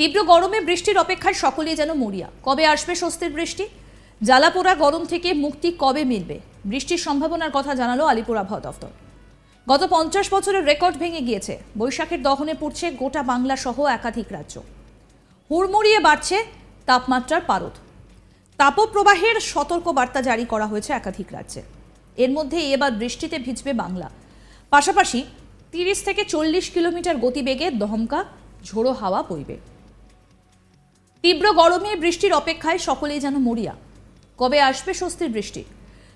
তীব্র গরমে বৃষ্টির অপেক্ষায় সকলেই যেন মরিয়া। কবে আসবে স্বস্তির বৃষ্টি? জ্বালাপোড়া গরম থেকে মুক্তি কবে মিলবে? বৃষ্টির সম্ভাবনার কথা জানালো আলিপুর আবহাওয়া দফতর গত পঞ্চাশ বছরের রেকর্ড ভেঙে গিয়েছে। বৈশাখের দহনে পড়ছে গোটা বাংলা সহ একাধিক রাজ্য। হুড়মুড়িয়ে বাড়ছে তাপমাত্রার পারদ। তাপপ্রবাহের সতর্ক বার্তা জারি করা হয়েছে একাধিক রাজ্যে। এর মধ্যে এবার বৃষ্টিতে ভিজবে বাংলা। পাশাপাশি তিরিশ থেকে চল্লিশ কিলোমিটার গতিবেগে দমকা ঝোড়ো হাওয়া বইবে। তীব্র গরমে বৃষ্টির অপেক্ষায় সকলেই যেন মরিয়া। কবে আসবে স্বস্তির বৃষ্টি?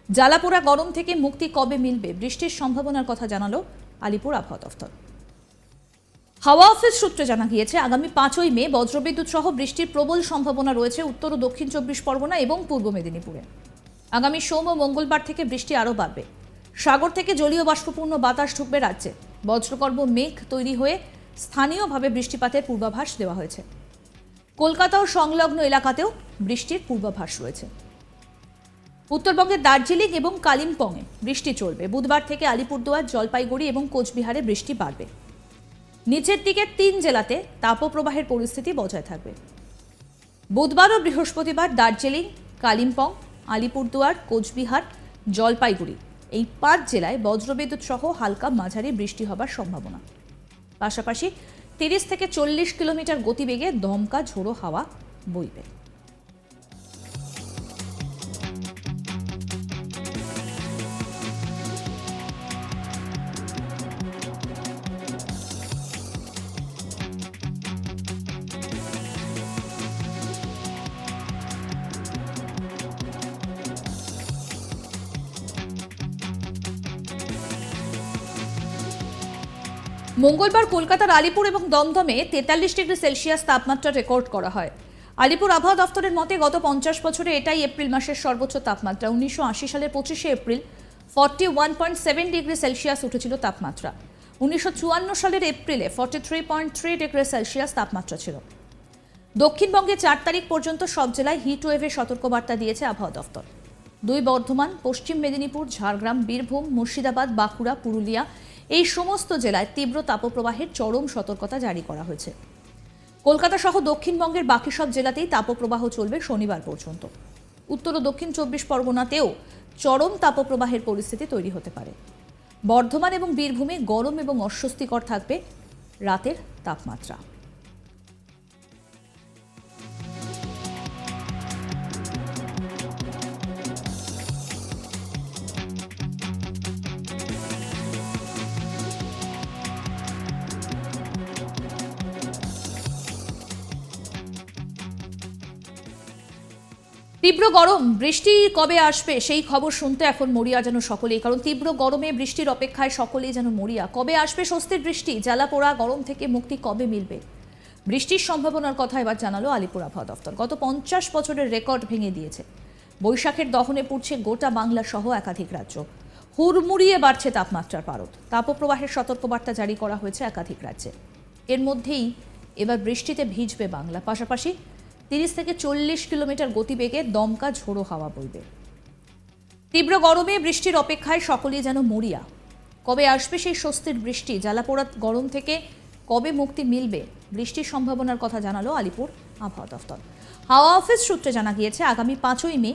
জ্বালাপোড়া গরম থেকে মুক্তি কবে মিলবে? বৃষ্টির সম্ভাবনার কথা জানালো আলিপুর আবহাওয়া দফতর। হাওয়া অফিস সূত্রে জানা গিয়েছে, আগামী পাঁচই মে বজ্রবিদ্যুৎ সহ বৃষ্টির প্রবল সম্ভাবনা রয়েছে উত্তর ও দক্ষিণ চব্বিশ পরগনা এবং পূর্ব মেদিনীপুরে। আগামী সোম ও মঙ্গলবার থেকে বৃষ্টি আরও বাড়বে। সাগর থেকে জলীয় বাষ্পপূর্ণ বাতাস ঢুকবে রাজ্যে। বজ্রকর্ব মেঘ তৈরি হয়ে স্থানীয়ভাবে বৃষ্টিপাতের পূর্বাভাস দেওয়া হয়েছে। কলকাতা ও সংলগ্ন এলাকাতেও বৃষ্টির পূর্বাভাস রয়েছে। উত্তরবঙ্গের দার্জিলিং এবং কালিম্পংয়ে বৃষ্টি চলবে। বুধবার থেকে আলিপুরদুয়ার, জলপাইগুড়ি এবং কোচবিহারে বৃষ্টি বাড়বে। নিচের দিকে তিন জেলাতে তাপপ্রবাহের পরিস্থিতি বজায় থাকবে। বুধবার ও বৃহস্পতিবার দার্জিলিং, কালিম্পং, আলিপুরদুয়ার, কোচবিহার, জলপাইগুড়ি এই পাঁচ জেলায় বজ্রবিদ্যুৎ সহ হালকা মাঝারি বৃষ্টি হবার সম্ভাবনা। পাশাপাশি তিরিশ থেকে চল্লিশ কিলোমিটার গতিবেগে দমকা ঝোড়ো হাওয়া বইবে। মঙ্গলবার কলকাতার আলিপুর এবং দমদমে তেতাল্লিশ ডিগ্রি সেলসিয়াস তাপমাত্রা রেকর্ড করা হয়। আলিপুর আবহাওয়া দফতরের মতে গত পঞ্চাশ বছরে এটাই এপ্রিল মাসের সর্বোচ্চ তাপমাত্রা। উনিশশো আশি সালের পঁচিশে April forty one point seven degree celsius উঠেছিল তাপমাত্রা। উনিশশো চুয়ান্ন সালের এপ্রিলে forty three point three degree celsius তাপমাত্রা ছিল। দক্ষিণবঙ্গে চার তারিখ পর্যন্ত সব জেলায় হিট ওয়েভের সতর্কবার্তা দিয়েছে আবহাওয়া দফতর। দুই বর্ধমান, পশ্চিম মেদিনীপুর, ঝাড়গ্রাম, বীরভূম, মুর্শিদাবাদ, বাঁকুড়া, পুরুলিয়া এই সমস্ত জেলায় তীব্র তাপপ্রবাহের চরম সতর্কতা জারি করা হয়েছে। কলকাতা সহ দক্ষিণবঙ্গের বাকি সব জেলাতেই তাপপ্রবাহ চলবে শনিবার পর্যন্ত। উত্তর ও দক্ষিণ চব্বিশ পরগনাতেও চরম তাপপ্রবাহের পরিস্থিতি তৈরি হতে পারে। বর্ধমান এবং বীরভূমে গরম এবং অস্বস্তিকর থাকবে রাতের তাপমাত্রা। তীব্র গরম। বৃষ্টি কবে আসবে সেই খবর শুনতে এখন মরিয়া যেন সকলেই। কারণ তীব্র গরমে বৃষ্টির অপেক্ষায় সকলেই যেন মরিয়া। কবে আসবে স্বস্তির বৃষ্টি? জ্বালা পোড়া গরম থেকে মুক্তি কবে মিলবে? বৃষ্টির সম্ভাবনার কথা এবার জানালো আলিপুর আবহাওয়া দফতর গত পঞ্চাশ বছরের রেকর্ড ভেঙে দিয়েছে। বৈশাখের দহনে পড়ছে গোটা বাংলা সহ একাধিক রাজ্য। হুড়মুড়িয়ে বাড়ছে তাপমাত্রার পারদ। তাপপ্রবাহের সতর্কবার্তা জারি করা হয়েছে একাধিক রাজ্যে। এর মধ্যেই এবার বৃষ্টিতে ভিজবে বাংলা। পাশাপাশি তিরিশ থেকে চল্লিশ কিলোমিটার গতিবেগে দমকা ঝোড়ো হাওয়া বইবে। তীব্র গরমে বৃষ্টির অপেক্ষায় সকলেই যেন মরিয়া। কবে আসবে সেই স্বস্তির বৃষ্টি? জ্বালাপোড়া গরম থেকে কবে মুক্তি মিলবে? বৃষ্টির সম্ভাবনার কথা জানালো আলিপুর আবহাওয়া দফতর হাওয়া অফিস সূত্রে জানা গিয়েছে, আগামী পাঁচই মে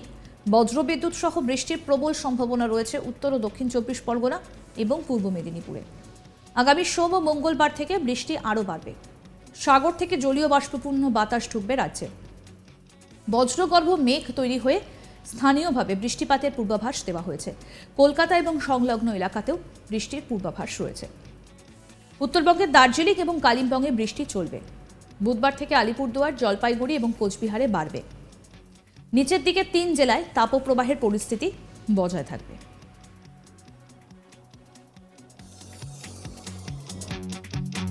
বজ্রবিদ্যুৎ সহ বৃষ্টির প্রবল সম্ভাবনা রয়েছে উত্তর ও দক্ষিণ চব্বিশ পরগনা এবং পূর্ব মেদিনীপুরে। আগামী সোম ও মঙ্গলবার থেকে বৃষ্টি আরও বাড়বে। সাগর থেকে জলীয় বাষ্পপূর্ণ বাতাস ঢুকবে রাজ্যে। বজ্রগর্ভ মেঘ তৈরি হয়ে স্থানীয়ভাবে বৃষ্টিপাতের পূর্বাভাস দেওয়া হয়েছে। কলকাতা এবং সংলগ্ন এলাকাতেও বৃষ্টির পূর্বাভাস রয়েছে। উত্তরবঙ্গের দার্জিলিং এবং কালিম্পংয়ে বৃষ্টি চলবে। বুধবার থেকে আলিপুরদুয়ার, জলপাইগুড়ি এবং কোচবিহারে বাড়বে। নিচের দিকে তিন জেলায় তাপপ্রবাহের পরিস্থিতি বজায় থাকবে।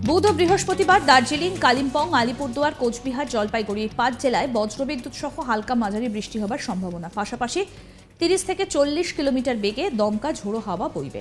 বুধ ও বৃহস্পতিবার দার্জিলিং, কালিম্পং, আলিপুরদুয়ার, কোচবিহার, জলপাইগুড়ি পাঁচ জেলায় বজ্রবিদ্যুৎ সহ হালকা মাঝারি বৃষ্টি হবার সম্ভাবনা। পাশাপাশি তিরিশ থেকে চল্লিশ কিলোমিটার বেগে দমকা ঝোড়ো হাওয়া বইবে।